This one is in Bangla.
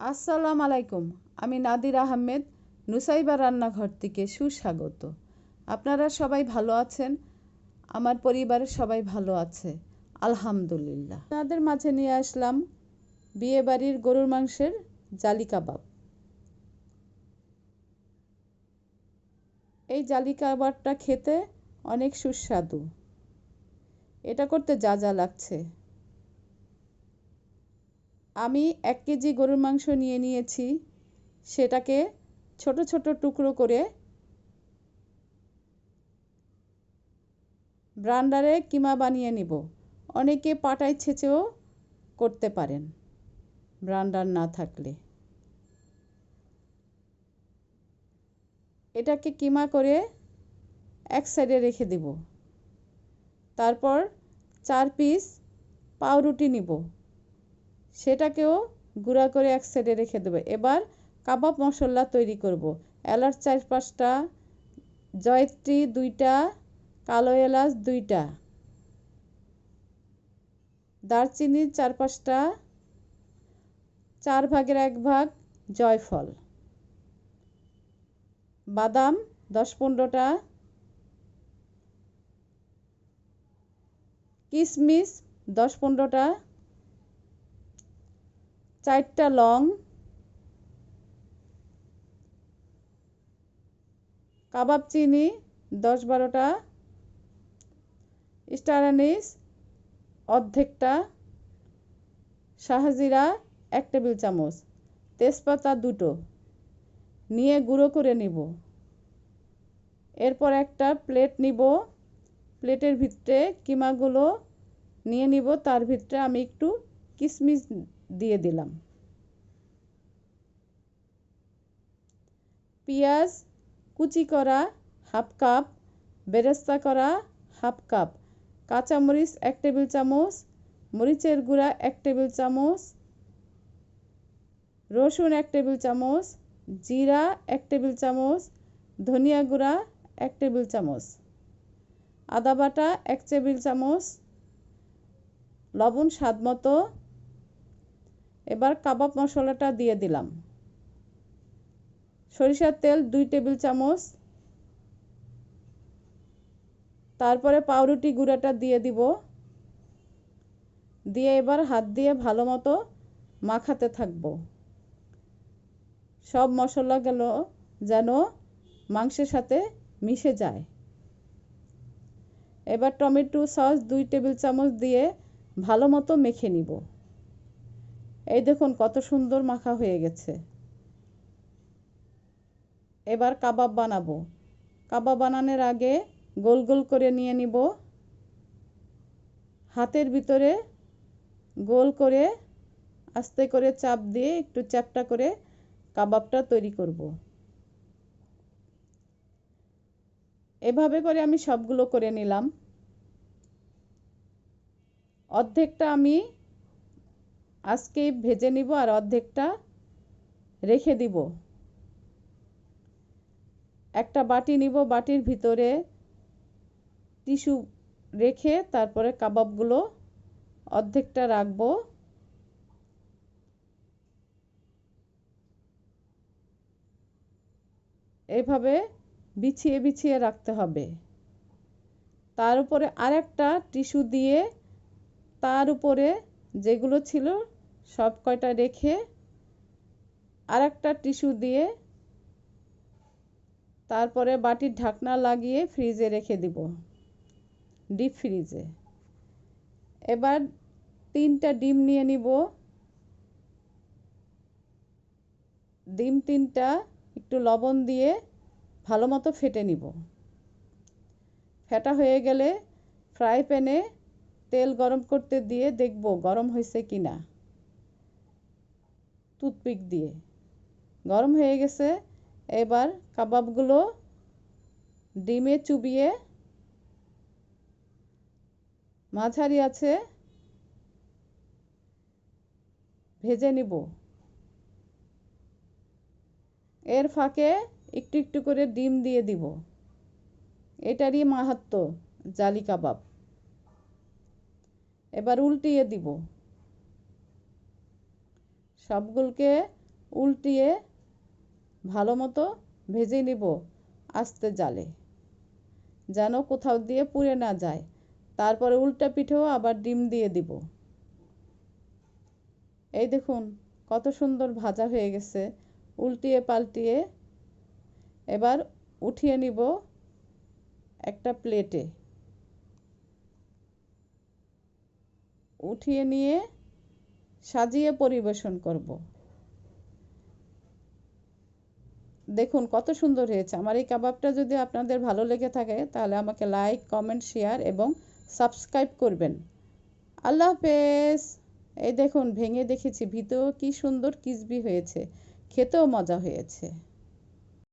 আসসালামু আলাইকুম, আমি নাদির আহমেদ, নুসাইবা রান্নাঘর থেকে সুস্বাগত। আপনারা সবাই ভালো আছেন? আমার পরিবারের সবাই ভালো আছে, আলহামদুলিল্লাহ। আপনাদের মাঝে নিয়ে আসলাম বিয়েবাড়ির গরুর মাংসের জালি কাবাব। এই জালি কাবাবটা খেতে অনেক সুস্বাদু। এটা করতে যা যা লাগছে। আমি এক কেজি গরুর মাংস নিয়ে নিয়েছি। সেটাকে ছোট ছোট টুকরো করে ব্রান্ডারে কিমা বানিয়ে নিব। অনেকে পাটায় ছেঁচেও করতে পারেন ব্রান্ডার না থাকলে। এটাকে কিমা করে এক সাইডে রেখে দেব। তারপর চার পিস পাউরুটি নিব। সেটাকেও গুঁড়া করে এক সাইডে রেখে দেবো। এবার কাবাব মশলা তৈরি করব। এলাচ চার পাঁচটা জয়ত্রী দুইটা, কালো এলাচ দুইটা দারচিনি চার পাঁচটা চার ভাগের এক ভাগ জয়ফল, বাদাম দশ পনেরোটা কিশমিশ দশ পনেরোটা চারটা লং, কাবাব চিনি দশ বারোটা, স্টার অ্যানিস অর্ধেকটা, শাহজিরা এক টেবিল চামচ, তেজপাতা দুটো। নিয়ে গুঁড়ো করে নিব। এরপর একটা প্লেট নিব। প্লেটের ভিতরে কিমাগুলো নিয়ে নিব। তার ভিতরে আমি একটু কিশমিশ দিয়ে দিলাম। পেঁয়াজ কুচি করা হাফ কাপ, বেরেস্তা করা হাফ কাপ, কাঁচামরিচ এক টেবিল চামচ, মরিচের গুঁড়া এক টেবিল চামচ, রসুন এক টেবিল চামচ, জিরা এক টেবিল চামচ, ধনিয়া গুঁড়া এক টেবিল চামচ, আদা বাটা এক টেবিল চামচ, লবণ স্বাদ মতো এবার কাবাব মশলাটা দিয়ে দিলাম। সরিষার তেল দুই টেবিল চামচ। তারপরে পাউরুটি গুঁড়াটা দিয়ে দিব। দিয়ে এবার হাত দিয়ে ভালো মতো মাখাতে থাকব। সব মশলা গেল যেন মাংসের সাথে মিশে যায়। এবার টমেটো সস দুই টেবিল চামচ দিয়ে ভালো মতো মেখে নিব। এই দেখুন কত সুন্দর মাখা হয়ে গেছে। এবার কাবাব বানাবো। কাবাব বানানোর আগে গোল গোল করে নিয়ে নিব। হাতের ভিতরে গোল করে আস্তে করে চাপ দিয়ে একটু চ্যাপটা করে কাবাবটা তৈরি করব। এভাবে করে আমি সবগুলো করে নিলাম। অর্ধেকটা আমি আজকে ভেজে নিব আর অর্ধেকটা রেখে দিব। একটা বাটি নিব, বাটির ভিতরে টিস্যু রেখে তারপরে কাবাবগুলো অর্ধেকটা রাখব। এভাবে বিছিয়ে বিছিয়ে রাখতে হবে। তার উপরে আরেকটা টিস্যু দিয়ে তার উপরে যেগুলো ছিল সব কয়টা রেখে আরেকটা টিস্যু দিয়ে তারপরে বাটির ঢাকনা লাগিয়ে ফ্রিজে রেখে দিব, ডিপ ফ্রিজে। এবার তিনটা ডিম নিয়ে নিব। ডিম তিনটা একটু লবণ দিয়ে ভালো মতো ফেটে নিব। ফেটা হয়ে গেলে ফ্রাই প্যানে তেল গরম করতে দিয়ে দেখব গরম হয়েছে কি না টুথপিক দিয়ে। গরম হয়ে গেছে, এবার কাবাবগুলো ডিমে চুবিয়ে মাঝারি আছে ভেজে নিব। এর ফাঁকে একটু একটু করে ডিম দিয়ে দিব। এটারই মাহাত্ম জালি কাবাব। এবার উল্টিয়ে দিব। সবগুলোকে উল্টিয়ে ভালো মতো ভেজে নিব আস্তে জালে, যেন কোথাও দিয়ে পুড়ে না যায়। তারপরে উল্টা পিঠেও আবার ডিম দিয়ে দিব। এই দেখুন, কত সুন্দর ভাজা হয়ে গেছে। উল্টিয়ে পাল্টিয়ে এবার উঠিয়ে নিব একটা প্লেটে। উঠিয়ে নিয়ে সাজিয়ে পরিবেশন করব। দেখুন, কত সুন্দর হয়েছে। আমার এই কাবাবটা যদি আপনাদের ভালো লেগে থাকে, তাহলে আমাকে লাইক, কমেন্ট, শেয়ার এবং সাবস্ক্রাইব করবেন। আল্লাহ হাফেজ। এই দেখুন, ভেঙে দেখেছি ভিতর কি সুন্দর কিসবি হয়েছে। খেতেও মজা হয়েছে।